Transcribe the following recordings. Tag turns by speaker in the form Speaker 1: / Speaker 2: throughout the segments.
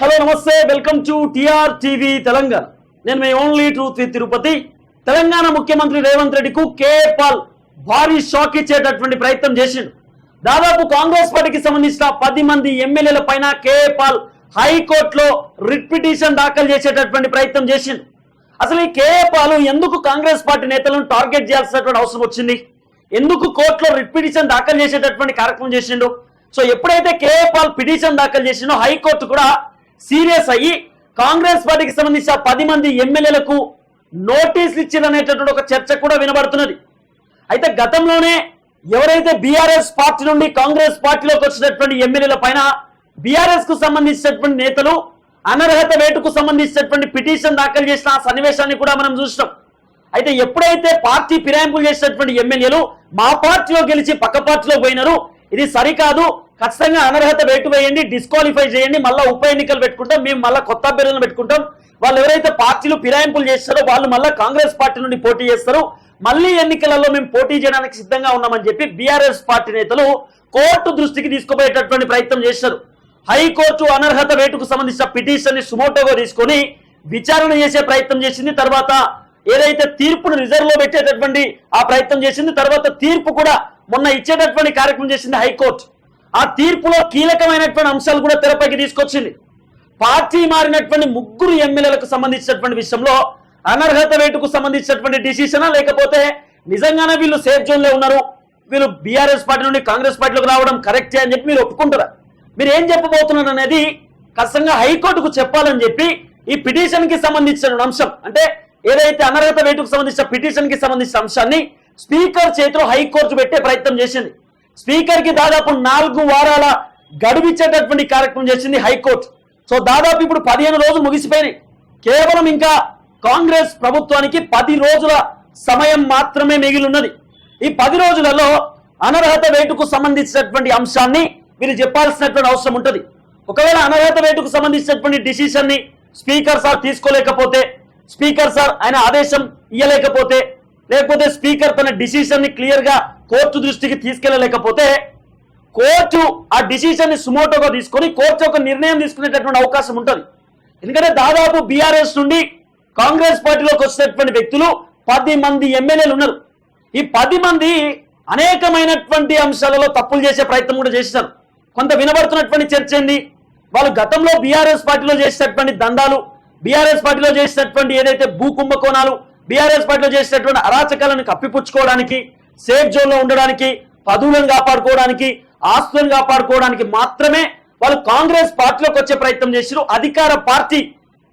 Speaker 1: Hello నమస్తే. Welcome to TR TV Telangana. నేను మీ only truth with Tirupati. Telangana ముఖ్యమంత్రి రేవంత్ రెడ్డికు కే పాల్ భారీ షాక్ ఇచ్చేటటువంటి ప్రయత్నం చేసిండు. దాదాపు కాంగ్రెస్ పార్టీకి సంబంధించిన పది మంది ఎమ్మెల్యేల పైన కే పాల్ హైకోర్టులో రిట్ పిటిషన్ దాఖలు చేసేటటువంటి ప్రయత్నం చేసిండు. అసలు ఈ కే పాల్ ఎందుకు కాంగ్రెస్ పార్టీ నేతలను టార్గెట్ చేయాల్సినటువంటి అవసరం వచ్చింది? ఎందుకు కోర్టులో రిట్ పిటిషన్ దాఖలు చేసేటటువంటి కార్యక్రమం చేసిండు? సో ఎప్పుడైతే కేఏ పాల్ పిటిషన్ దాఖలు చేసిండో హైకోర్టు కూడా సీరియస్ అయ్యి కాంగ్రెస్ పార్టీకి సంబంధించిన పది మంది ఎమ్మెల్యేలకు నోటీసులు ఇచ్చిందనేటటువంటి ఒక చర్చ కూడా వినబడుతున్నది. అయితే గతంలోనే ఎవరైతే బీఆర్ఎస్ పార్టీ నుండి కాంగ్రెస్ పార్టీలోకి వచ్చినటువంటి ఎమ్మెల్యేల పైన బీఆర్ఎస్కు సంబంధించినటువంటి నేతలు అనర్హత వేటుకు సంబంధించినటువంటి పిటిషన్ దాఖలు చేసిన ఆ సన్నివేశాన్ని కూడా మనం చూసినాం. అయితే ఎప్పుడైతే పార్టీ ఫిరాయింపులు చేసినటువంటి ఎమ్మెల్యేలు మా పార్టీలో గెలిచి పక్క పార్టీలో పోయినారు ఇది సరికాదు. ఖచ్చితంగా అనర్హత వేటు వేయండి డిస్క్వాలిఫై చేయండి మళ్ళీ ఉప ఎన్నికలు పెట్టుకుంటాం మేము మళ్ళీ కొత్త అభ్యర్థులను పెట్టుకుంటాం. వాళ్ళు ఎవరైతే పార్టీలు ఫిరాయింపులు చేస్తారో వాళ్ళు మళ్ళీ కాంగ్రెస్ పార్టీ నుండి పోటీ చేస్తారు. మళ్ళీ ఎన్నికలలో మేము పోటీ చేయడానికి సిద్ధంగా ఉన్నామని చెప్పి బీఆర్ఎస్ పార్టీ నేతలు కోర్టు దృష్టికి తీసుకుపోయేటటువంటి ప్రయత్నం చేశారు. హైకోర్టు అనర్హత వేటుకు సంబంధించిన పిటిషన్ని సుమోటోగా తీసుకొని విచారణ చేసే ప్రయత్నం చేసింది. తర్వాత ఏదైతే తీర్పును రిజర్వ్లో పెట్టేటటువంటి ఆ ప్రయత్నం చేసింది తర్వాత తీర్పు కూడా మొన్న ఇచ్చేటటువంటి కార్యక్రమం చేసింది హైకోర్టు. ఆ తీర్పులో కీలకమైనటువంటి అంశాలు కూడా తెరపైకి తీసుకొచ్చింది. పార్టీ మారినటువంటి ముగ్గురు ఎమ్మెల్యేలకు సంబంధించినటువంటి విషయంలో అనర్హత వేటుకు సంబంధించినటువంటి డిసిషనా లేకపోతే నిజంగానే వీళ్ళు సేఫ్ జోన్లో ఉన్నారు? వీళ్ళు బీఆర్ఎస్ పార్టీ నుండి కాంగ్రెస్ పార్టీలోకి రావడం కరెక్టే అని చెప్పి మీరు ఒప్పుకుంటారా? మీరు ఏం చెప్పబోతున్నారు అనేది ఖచ్చితంగా హైకోర్టుకు చెప్పాలని చెప్పి ఈ పిటిషన్కి సంబంధించిన అంశం అంటే ఏదైతే అనర్హత వేటుకు సంబంధించిన పిటిషన్కి సంబంధించిన అంశాన్ని స్పీకర్ చేతిలో హైకోర్టు పెట్టే ప్రయత్నం చేసింది. స్పీకర్కి దాదాపు నాలుగు వారాల గడువిచ్చేటటువంటి కార్యక్రమం చేసింది హైకోర్టు. సో దాదాపు ఇప్పుడు పదిహేను రోజులు ముగిసిపోయినాయి. కేవలం ఇంకా కాంగ్రెస్ ప్రభుత్వానికి పది రోజుల సమయం మాత్రమే మిగిలి ఉన్నది ఈ పది రోజులలో అనర్హత వేటుకు సంబంధించినటువంటి అంశాన్ని వీరు చెప్పాల్సినటువంటి అవసరం ఉంటుంది. ఒకవేళ అనర్హత వేటుకు సంబంధించినటువంటి డిసిషన్ని స్పీకర్ సార్ తీసుకోలేకపోతే స్పీకర్ సార్ ఆయన ఆదేశం ఇయ్యలేకపోతే లేకపోతే స్పీకర్ తన డిసిషన్ని క్లియర్గా కోర్టు దృష్టికి తీసుకెళ్ళలేకపోతే కోర్టు ఆ డిసిషన్ని సుమోటోగా తీసుకొని కోర్టు ఒక నిర్ణయం తీసుకునేటటువంటి అవకాశం ఉంటుంది. ఎందుకంటే దాదాపు బీఆర్ఎస్ నుండి కాంగ్రెస్ పార్టీలోకి వచ్చినటువంటి వ్యక్తులు పది మంది ఎమ్మెల్యేలు ఉన్నారు. ఈ పది మంది అనేకమైనటువంటి అంశాలలో తప్పులు చేసే ప్రయత్నం కూడా చేశారు. కొంత వినబడుతున్నటువంటి చర్చ ఏంది? వాళ్ళు గతంలో బీఆర్ఎస్ పార్టీలో చేసినటువంటి దందాలు బీఆర్ఎస్ పార్టీలో చేసినటువంటి ఏదైతే భూ కుంభకోణాలు బీఆర్ఎస్ పార్టీలో చేసినటువంటి అరాచకాలను కప్పిపుచ్చుకోవడానికి సేఫ్ జోన్లో ఉండడానికి పదవులను కాపాడుకోవడానికి ఆస్తులను కాపాడుకోవడానికి మాత్రమే వాళ్ళు కాంగ్రెస్ పార్టీలోకి వచ్చే ప్రయత్నం చేశారు అధికార పార్టీ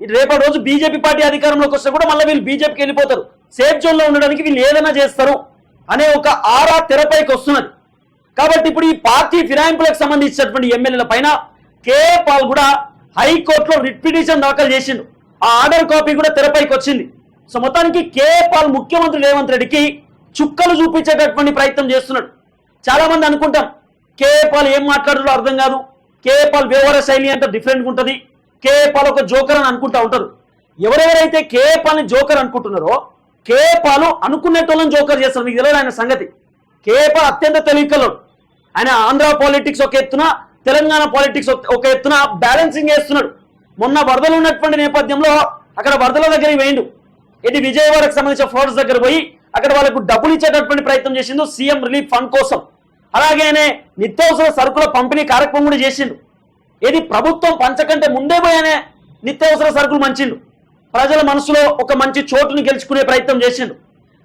Speaker 1: రేపటి రోజు బీజేపీ పార్టీ అధికారంలోకి వస్తే కూడా మళ్ళీ వీళ్ళు బీజేపీకి వెళ్ళిపోతారు. సేఫ్ జోన్లో ఉండడానికి వీళ్ళు ఏదైనా చేస్తారు అనే ఒక ఆరా తెరపైకి వస్తున్నది. కాబట్టి ఇప్పుడు ఈ పార్టీ ఫిరాయింపులకు సంబంధించినటువంటి ఎమ్మెల్యేల పైన కే పాల్ కూడా హైకోర్టులో రిట్ పిటిషన్ దాఖలు చేసిండు. ఆ ఆర్డర్ కాపీ కూడా తెరపైకి వచ్చింది. సో మొత్తానికి కే పాల్ ముఖ్యమంత్రి రేవంత్ రెడ్డికి చుక్కలు చూపించేటటువంటి ప్రయత్నం చేస్తున్నాడు. చాలా మంది అనుకుంటాం కేపాల్ ఏం మాట్లాడారో అర్థం కాదు. కేపాల్ వ్యవహార శైలి అంటే డిఫరెంట్గా ఉంటుంది. కేపాల్ ఒక జోకర్ అని అనుకుంటా ఉంటారు. ఎవరెవరైతే కేపాల్ని జోకర్ అనుకుంటున్నారో కేపాలు అనుకునేటోళ్ళని జోకర్ చేస్తారు. మీకు తెలియదు ఆయన సంగతి? కేపాల్ అత్యంత తెలివికలోడు ఆయన ఆంధ్ర పాలిటిక్స్ ఒక ఎత్తున తెలంగాణ పాలిటిక్స్ ఒక ఎత్తున బ్యాలెన్సింగ్ చేస్తున్నాడు. మొన్న వరదలు ఉన్నటువంటి నేపథ్యంలో అక్కడ వరదల దగ్గరికి వేయండు ఇది విజయవాడకు సంబంధించిన ఫోర్స్ దగ్గర పోయి అక్కడ వాళ్ళకు డబ్బులు ఇచ్చేటటువంటి ప్రయత్నం చేసిండు సీఎం రిలీఫ్ ఫండ్ కోసం. అలాగేనే నిత్యావసర సరుకుల పంపిణీ కార్యక్రమం కూడా చేసిండు. ఇది ప్రభుత్వం పంచకంటే ముందే పోయానే నిత్యావసర సరుకులు మంచిండు ప్రజల మనసులో ఒక మంచి చోటుని గెలుచుకునే ప్రయత్నం చేసిండు.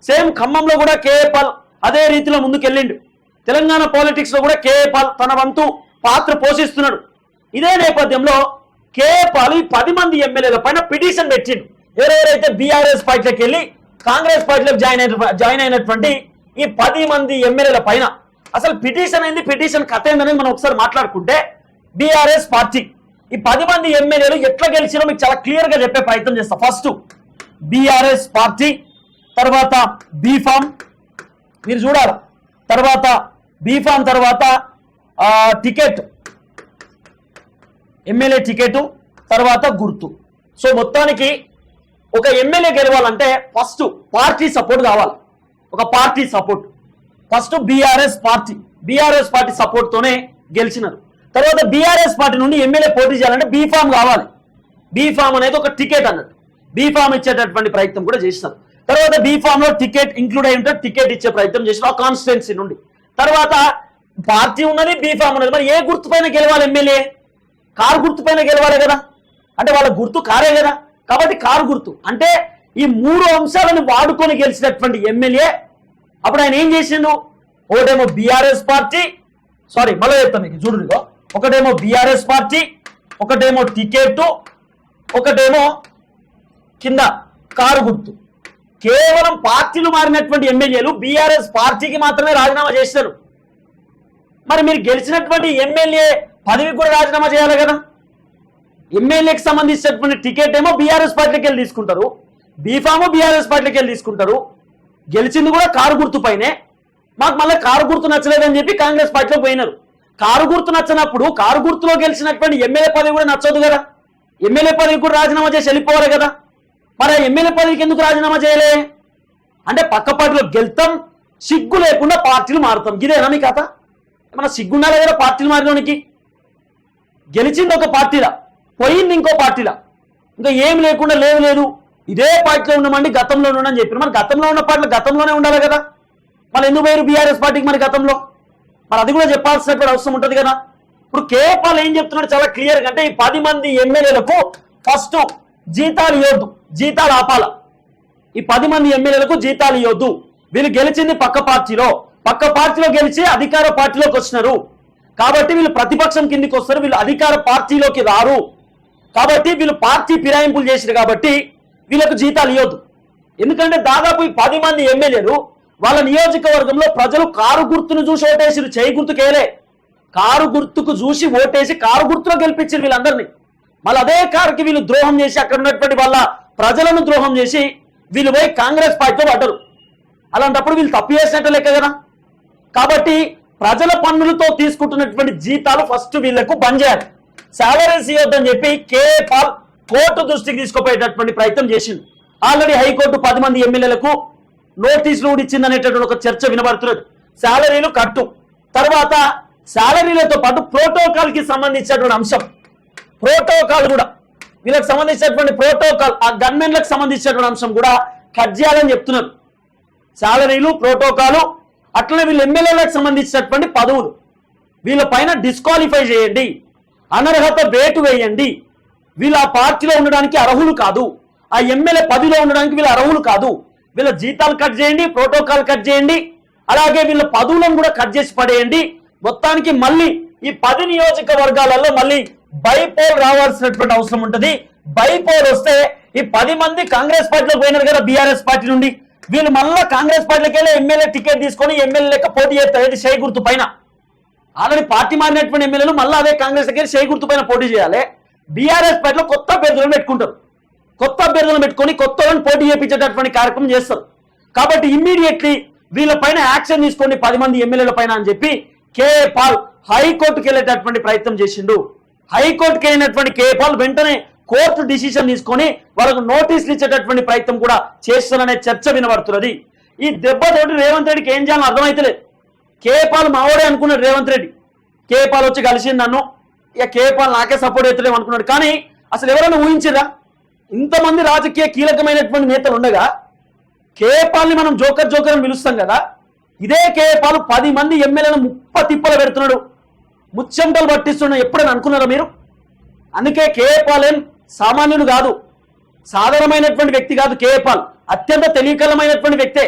Speaker 1: సేమ్ ఖమ్మంలో కూడా కేఏ పాల్ అదే రీతిలో ముందుకెళ్ళిండు. తెలంగాణ పాలిటిక్స్లో కూడా కేఏ పాల్ తన వంతు పాత్ర పోషిస్తున్నాడు. ఇదే నేపథ్యంలో కేఏ పాల్ ఈ పది మంది ఎమ్మెల్యేల పైన పిటిషన్ పెట్టిండు. ఎవరెవరైతే బీఆర్ఎస్ పార్టీకి వెళ్ళి కాంగ్రెస్ పార్టీలోకి జాయిన్ అయిన జాయిన్ అయినటువంటి ఈ పది మంది ఎమ్మెల్యేల పైన అసలు పిటిషన్ అయింది పిటిషన్ కథ ఏందనేది మనం ఒకసారి మాట్లాడుకుంటే బీఆర్ఎస్ పార్టీ ఈ పది మంది ఎమ్మెల్యేలు ఎట్లా గెలిచినో మీకు చాలా క్లియర్గా చెప్పే ప్రయత్నం చేస్తా. ఫస్ట్ బీఆర్ఎస్ పార్టీ తర్వాత బీఫామ్ మీరు చూడాలి. తర్వాత బీఫామ్ తర్వాత టికెట్. ఎమ్మెల్యే టికెట్ తర్వాత గుర్తు. సో మొత్తానికి ఒక ఎమ్మెల్యే గెలవాలంటే ఫస్ట్ పార్టీ సపోర్ట్ కావాలి. ఒక party support. First BRS party. BRS party సపోర్ట్తోనే గెలిచినారు. తర్వాత బీఆర్ఎస్ పార్టీ నుండి ఎమ్మెల్యే పోటీ చేయాలంటే బీఫామ్ కావాలి. బీఫామ్ అనేది ఒక టికెట్ అన్నట్టు. బీఫామ్ ఇచ్చేటటువంటి ప్రయత్నం కూడా చేసినారు తర్వాత బీఫామ్లో టికెట్ ఇంక్లూడ్ అయి ఉంటే టికెట్ ఇచ్చే ప్రయత్నం చేసిన ఆ కాన్స్టిట్యున్సీ నుండి. తర్వాత పార్టీ ఉన్నది బీఫామ్ ఉన్నది. మరి ఏ గుర్తుపైన గెలవాలి ఎమ్మెల్యే? కారు గుర్తుపైన గెలవాలి కదా. అంటే వాళ్ళ గుర్తు కారే కదా. కాబట్టి కారు గుర్తు. అంటే ఈ మూడు అంశాలను వాడుకొని గెలిచినటువంటి ఎమ్మెల్యే అప్పుడు ఆయన ఏం చేసిండు? ఒకటేమో బీఆర్ఎస్ పార్టీ సారీ మళ్ళీ చెప్తాను మీకు చూడుగో ఒకటేమో బీఆర్ఎస్ పార్టీ ఒకటేమో టికెట్ ఒకటేమో కింద కారు గుర్తు. కేవలం పార్టీలు మారినటువంటి ఎమ్మెల్యేలు బీఆర్ఎస్ పార్టీకి మాత్రమే రాజీనామా చేశారు మరి మీరు గెలిచినటువంటి ఎమ్మెల్యే పదవి కూడా రాజీనామా చేయాలి కదా? ఎమ్మెల్యేకి సంబంధించినటువంటి టికెట్ ఏమో బీఆర్ఎస్ పార్టీకి వెళ్ళి తీసుకుంటారు. బీఫాము బీఆర్ఎస్ పార్టీకి వెళ్ళి తీసుకుంటారు. గెలిచింది కూడా కారు గుర్తు పైనే. మాకు మళ్ళీ కారు గుర్తు నచ్చలేదని చెప్పి కాంగ్రెస్ పార్టీలో పోయినారు. కారు గుర్తు నచ్చినప్పుడు కారు గుర్తులో గెలిచినటువంటి ఎమ్మెల్యే పదవి కూడా నచ్చదు కదా. ఎమ్మెల్యే పదవి కూడా రాజీనామా చేసి వెళ్ళిపోవాలి కదా. మరి ఎమ్మెల్యే పదవికి ఎందుకు రాజీనామా చేయలే? అంటే పక్క పార్టీలో గెలుతాం సిగ్గు లేకుండా పార్టీలు మారుతాం. ఇదేనా మీ కథ? మన సిగ్గుండాలి కదా పార్టీలు మారినోనికి? గెలిచింది ఒక పార్టీలా? పోయింది ఇంకో పార్టీలా. ఇంకా ఏం లేకుండా లేదు లేదు. ఇదే పార్టీలో ఉన్నామండి గతంలో ఉండని చెప్పారు. మరి గతంలో ఉన్న పార్టీలు గతంలోనే ఉండాలి కదా. మళ్ళీ ఎందుకు పోయారు బీఆర్ఎస్ పార్టీకి మరి గతంలో? మరి అది కూడా చెప్పాల్సినటువంటి అవసరం ఉంటుంది కదా. ఇప్పుడు కేపాల్ ఏం చెప్తున్నాడు చాలా క్లియర్గా అంటే ఈ పది మంది ఎమ్మెల్యేలకు ఫస్ట్ జీతాలు ఇవ్వద్దు జీతాలు ఆపాల. ఈ పది మంది ఎమ్మెల్యేలకు జీతాలు ఇవ్వద్దు. వీళ్ళు గెలిచింది పక్క పార్టీలో. పక్క పార్టీలో గెలిచి అధికార పార్టీలోకి వచ్చినారు. కాబట్టి వీళ్ళు ప్రతిపక్షం కిందికి వస్తారు వీళ్ళు అధికార పార్టీలోకి రారు. కాబట్టి వీళ్ళు పార్టీ ఫిరాయింపులు చేసిరు కాబట్టి వీళ్ళకు జీతాలు ఇవ్వద్దు ఎందుకంటే దాదాపు ఈ పది మంది ఎమ్మెల్యేలు వాళ్ళ నియోజకవర్గంలో ప్రజలు కారు గుర్తును చూసి ఓటేసిరు చేయి గుర్తుకేలే. కారు గుర్తుకు చూసి ఓటేసి కారు గుర్తులో గెలిపించారు వీళ్ళందరినీ. మళ్ళీ అదే కారుకి వీళ్ళు ద్రోహం చేసి అక్కడ ఉన్నటువంటి వాళ్ళ ప్రజలను ద్రోహం చేసి వీళ్ళు పోయి కాంగ్రెస్ పార్టీలో పడ్డరు. అలాంటప్పుడు వీళ్ళు తప్పు చేసినట్టు లెక్క కదా. కాబట్టి ప్రజల పన్నులతో తీసుకుంటున్నటువంటి జీతాలు ఫస్ట్ వీళ్ళకు బంద్ చేయాలి. సాలరీస్ ఇవ్వద్దని చెప్పి కే పాల్ కోర్టు దృష్టికి తీసుకుపోయేటటువంటి ప్రయత్నం చేసింది ఆల్రెడీ హైకోర్టు పది మంది ఎమ్మెల్యేలకు నోటీసులు కూడా ఇచ్చిందనేటటువంటి ఒక చర్చ వినబడుతున్నది. శాలరీలు కట్టు. తర్వాత శాలరీలతో పాటు ప్రోటోకాల్కి సంబంధించినటువంటి అంశం. ప్రోటోకాల్ కూడా. వీళ్ళకి సంబంధించినటువంటి ప్రోటోకాల్ ఆ గన్మెన్లకు సంబంధించినటువంటి అంశం కూడా కట్ చేయాలని చెప్తున్నారు. శాలరీలు ప్రోటోకాలు అట్లనే వీళ్ళు ఎమ్మెల్యేలకు సంబంధించినటువంటి పదవులు. వీళ్ళ పైన డిస్క్వాలిఫై చేయండి. అనర్హత వేటు వేయండి. వీళ్ళు ఆ పార్టీలో ఉండడానికి అర్హులు కాదు. ఆ ఎమ్మెల్యే పదిలో ఉండడానికి వీళ్ళు అర్హులు కాదు. వీళ్ళ జీతాలు కట్ చేయండి ప్రోటోకాల్ కట్ చేయండి అలాగే వీళ్ళ పదవులను కూడా కట్ చేసి పడేయండి. మొత్తానికి మళ్ళీ ఈ పది నియోజకవర్గాలలో మళ్ళీ బైపోల్ రావాల్సినటువంటి అవసరం ఉంటుంది. బైపోల్ వస్తే ఈ పది మంది కాంగ్రెస్ పార్టీలో పోయినారు కదా బీఆర్ఎస్ పార్టీ నుండి. వీళ్ళు మళ్ళీ కాంగ్రెస్ పార్టీలోకి వెళ్ళి ఎమ్మెల్యే టికెట్ తీసుకొని ఎమ్మెల్యే లెక్క పోటీ చేస్తారు. ఏది గుర్తు పైన. ఆల్రెడీ పార్టీ మారినటువంటి ఎమ్మెల్యేలు మళ్ళీ అదే కాంగ్రెస్ దగ్గర షై పైన పోటీ చేయాలి. బీఆర్ఎస్ పార్టీలో కొత్త అభ్యర్థులను పెట్టుకుంటారు. కొత్త అభ్యర్థులను పెట్టుకొని కొత్త వాళ్ళని పోటీ చేయించేటటువంటి కార్యక్రమం చేస్తారు. కాబట్టి ఇమ్మీడియట్లీ వీళ్ళ పైన యాక్షన్ తీసుకోండి పది మంది ఎమ్మెల్యేల పైన అని చెప్పి కే పాల్ హైకోర్టుకి వెళ్ళేటటువంటి ప్రయత్నం చేసిండు. హైకోర్టుకి వెళ్ళినటువంటి కే పాల్ వెంటనే కోర్టు డిసిషన్ తీసుకొని వాళ్ళకు నోటీసులు ఇచ్చేటటువంటి ప్రయత్నం కూడా చేస్తారనే చర్చ వినబడుతున్నది. ఈ దెబ్బతోటి రేవంత్ రెడ్డికి ఏం చేయాలో అర్థమైతలేదు. కేపాల్ మావోడే అనుకున్నాడు రేవంత్ రెడ్డి. కేపాల్ వచ్చి కలిసింది నన్ను. ఇక కేపాల్ నాకే సపోర్ట్ అవుతలేము అనుకున్నాడు. కానీ అసలు ఎవరైనా ఊహించిరా ఇంతమంది రాజకీయ కీలకమైనటువంటి నేతలు ఉండగా కేపాల్ని మనం జోకర్ జోకర్ అని పిలుస్తాం కదా. ఇదే కేపాల్ పది మంది ఎమ్మెల్యేలను ముప్ప తిప్పలు పెడుతున్నాడు. ముచ్చెంటలు పట్టిస్తున్నాడు. ఎప్పుడైనా అనుకున్నారా మీరు? అందుకే కేపాల్ ఏం సామాన్యుడు కాదు. సాధారణమైనటువంటి వ్యక్తి కాదు కేపాల్. అత్యంత తెలియకలమైనటువంటి వ్యక్తే.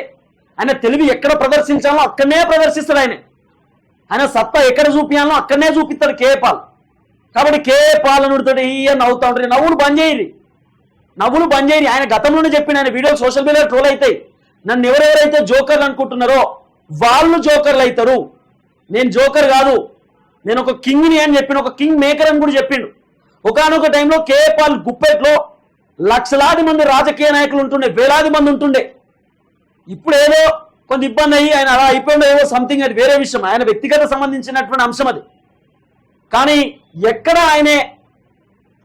Speaker 1: ఆయన తెలివి ఎక్కడ ప్రదర్శించాలో అక్కడనే ప్రదర్శిస్తాడు ఆయన. ఆయన సత్తా ఎక్కడ చూపించాలో అక్కడనే చూపిస్తాడు కేపాల్ కాబట్టి కేపాల్ అనుడితో ఈయ నవ్వుతా ఉంటారు నవ్వులు బంద్ చేయరు నవ్వులు బంద్ చేయరు ఆయన గతంలోనే చెప్పిన ఆయన వీడియోలు సోషల్ మీడియా ట్రోల్ అవుతాయి. నన్ను ఎవరెవరైతే జోకర్లు అనుకుంటున్నారో వాళ్ళు జోకర్లు అవుతారు. నేను జోకర్ కాదు. నేను ఒక కింగ్ని అని చెప్పిన ఒక కింగ్ మేకర్ అని కూడా చెప్పిండు. ఒకనొక టైంలో కేపాల్ గుప్పెట్లో లక్షలాది మంది రాజకీయ నాయకులు ఉంటుండే వేలాది మంది ఉంటుండే. ఇప్పుడు ఏదో కొంత ఇబ్బంది అయ్యి ఆయన అలా అయిపోయిందో ఏదో సంథింగ్ అది వేరే విషయం. ఆయన వ్యక్తిగత సంబంధించినటువంటి అంశం అది. కానీ ఎక్కడ ఆయనే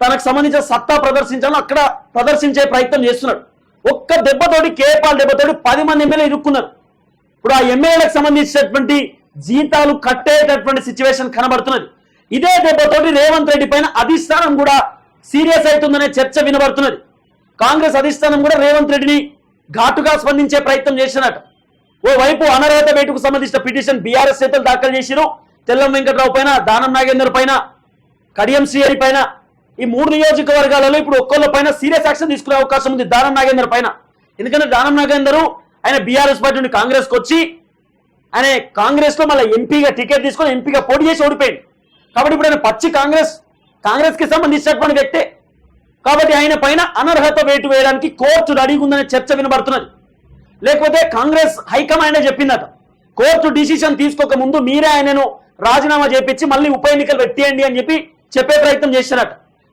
Speaker 1: తనకు సంబంధించిన సత్తా ప్రదర్శించాలో అక్కడ ప్రదర్శించే ప్రయత్నం చేస్తున్నాడు. ఒక్క దెబ్బతోటి కేపాల్ దెబ్బతోటి పది మంది ఎమ్మెల్యే ఇరుక్కున్నారు. ఇప్పుడు ఆ ఎమ్మెల్యేలకు సంబంధించినటువంటి జీతాలు కట్టేటటువంటి సిచ్యువేషన్ కనబడుతున్నది. ఇదే దెబ్బతోటి రేవంత్ రెడ్డి పైన అధిష్టానం కూడా సీరియస్ అవుతుందనే చర్చ వినబడుతున్నది. కాంగ్రెస్ అధిష్టానం కూడా రేవంత్ రెడ్డిని ఘాటుగా స్పందించే ప్రయత్నం చేసినట్టు. ఓ వైపు అనర్హత వేటుకు సంబంధించిన పిటిషన్ బీఆర్ఎస్ నేతలు దాఖలు చేసిరు. తెల్లం వెంకట్రావు పైన దానం నాగేందర్ పైన కడియం శ్రీహరి పైన. ఈ మూడు నియోజకవర్గాలలో ఇప్పుడు ఒక్కళ్ళ పైన సీరియస్ యాక్షన్ తీసుకునే అవకాశం ఉంది దానం నాగేందర్ పైన. ఎందుకంటే దానం నాగేందర్ ఆయన బీఆర్ఎస్ పార్టీ నుండి కాంగ్రెస్కి వచ్చి ఆయన కాంగ్రెస్లో మళ్ళీ ఎంపీగా టికెట్ తీసుకొని ఎంపీగా పోటీ చేసి ఓడిపోయింది. కాబట్టి ఇప్పుడు ఆయన పచ్చి కాంగ్రెస్ కాంగ్రెస్కి సంబంధించినటువంటి వ్యక్తే. కాబట్టి ఆయన పైన అనర్హత వేటు వేయడానికి కోర్టు రెడీగా ఉందనే చర్చ వినబడుతున్నది. లేకపోతే కాంగ్రెస్ హైకమాండ్ చెప్పిందట. కోర్టు డిసిషన్ తీసుకోక ముందు మీరే ఆయనను రాజీనామా చేపించి మళ్ళీ ఉప ఎన్నికలు పెట్టేయండి అని చెప్పి చెప్పే ప్రయత్నం చేశారట.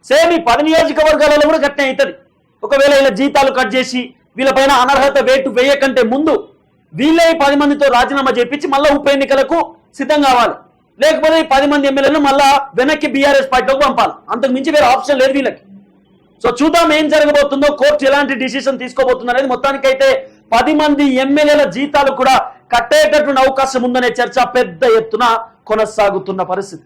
Speaker 1: సేమ్ ఈ పది నియోజకవర్గాలలో కూడా గట్టే అవుతుంది. ఒకవేళ ఇలా జీతాలు కట్ చేసి వీళ్ళపైన అనర్హత వేటు వేయకంటే ముందు వీళ్ళే పది మందితో రాజీనామా చేపించి మళ్ళీ ఉప ఎన్నికలకు సిద్ధం కావాలి. లేకపోతే ఈ పది మంది ఎమ్మెల్యేలను మళ్ళా వెనక్కి బీఆర్ఎస్ పార్టీలోకి పంపాలి. అంతకు మించి వేరే ఆప్షన్ లేదు వీళ్ళకి. సో చూద్దాం ఏం జరగబోతుందో కోర్టు ఎలాంటి డిసిషన్ తీసుకోబోతుంది అనేది మొత్తానికైతే పది మంది ఎమ్మెల్యేల జీతాలు కూడా కట్టేటటువంటి అవకాశం ఉందనే చర్చ పెద్ద ఎత్తున కొనసాగుతున్న పరిస్థితి.